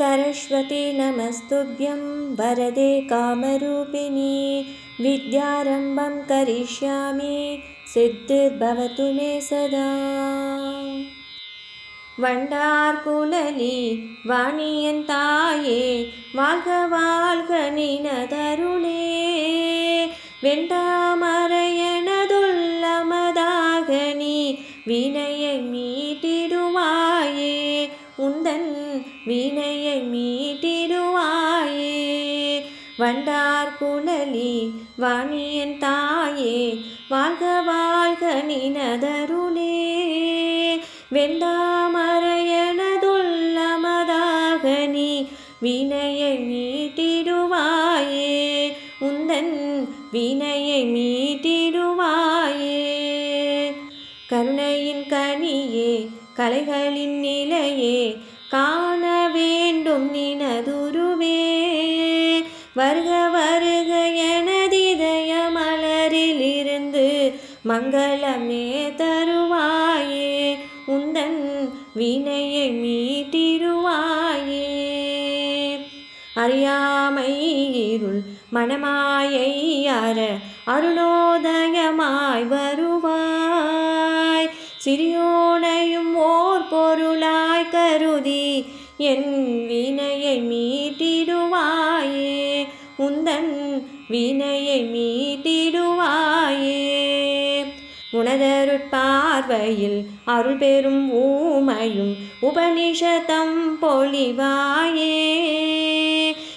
सरस्वती नमस्तुभ्यं वरदे कामरूपिणी विद्यारम्भं करिष्यामि सिद्धिर्भवतु मे सदा வண்டார் குழலி வாணியன் தாயே வாழ்க வாழ்க நினதருளே வெண்டாமரையனதுள்ளமதாக நீ வினையை மீட்டிடுவாயே உந்தன் வினையை வண்டார் குழலி வாணியன் தாயே வாழ்க வாழ்க நினதருளே. வெண்டாமரையனதுள்ளமதாக நீ வினையை மீட்டிடுவாயே. உந்தன் வினையை மீட்டிடுவாயே. கருணையின் கனியே கலைகளின் நிலையே காண வேண்டும் நினது வருக வருக எனதிதய மலரிலிருந்து மங்களமே தருவாயே. உந்தன் வினையை மீட்டிருவாயே அறியாமை இருள் மனமாயை அற அருணோதயமாய் வருவாய். சிறியோனையும் ஓர் பொருளாய் கருதி என் வினையை மீ வினையை மீட்டிடுவாயே. உனதருட்பார்வையில் அருள் பெறும் ஊமையும் உபனிஷதம் பொழிவாயே.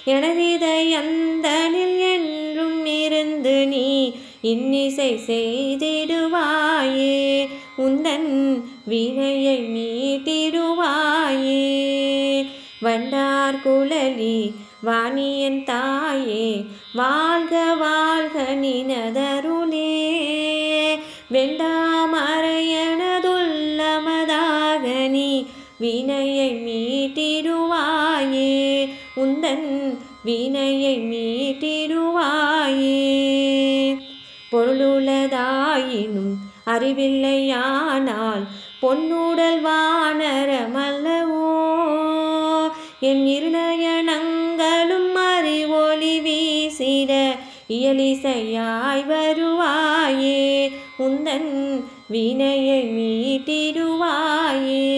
எனதிதயந்தனில் என்றும் இருந்து நீ இன்னிசை செய்திடுவாயே. உந்தன் வினையை மீட்டிடுவாயே. வண்டார் குழலி வாணியன் தாயே வாழ்க வாழ்க நினதருளே. வெண்டாமரையனதுள்ளமதாக வினையை மீட்டிருவாயே உந்தன் வினையை மீட்டிருவாயே பொருளுள்ளதாயினும் அறிவில்லையானால் பொன்னுடல் வானரமல்லவோ. என் இருநயனங்களும் இயலிசையாய் வருவாயே உந்தன் வினையை மீட்டிடுவாயே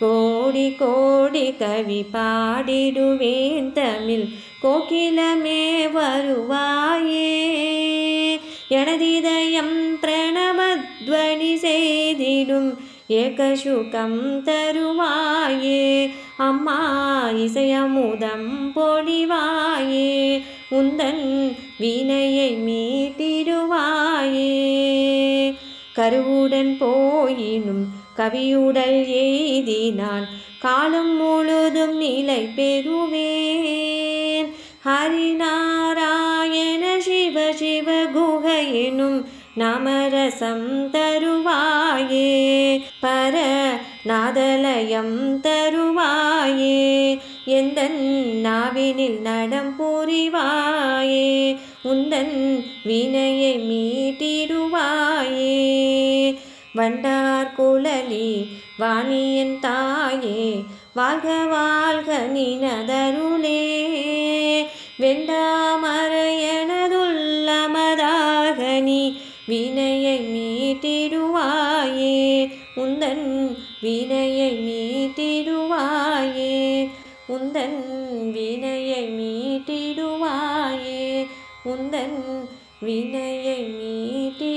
கோடி கோடி கவி பாடிடுவேன் தமிழ் கோகிலமே வருவாயே எனதிதயம் பிரணவத்வனி செய்திடும் ஏகசுகம் தருவாயே அம்மா இசையமுதம் பொழிவாயே உந்தன் வினையை மீட்டிடுவாயே. கருவுடன் போயினும் கவியுடல் எய்தினான் காலம் முழுதும் நிலை பெறுவேன். ஹரிநாராயண சிவ சிவ குகையினும் நாமரசம் தருவாயே. பர நாதலயம் தருவாயே. எந்த நாவினில் நடம் புரிவாயே? உந்தன் வினையை மீட்டிடுவாயே? வண்டார் குழலி வாணியன் தாயே வாழ்க வாழ்க நினதருளே. வெண்டாமரையனதுள்ளமதாக நீ வினையை மீட்டிடுவாயே? உந்தன் வினையை மீட்டிடுவாயே? உந்தன் வினையை மீட்டிடுவாயே உந்தன் வினையை மீட்டி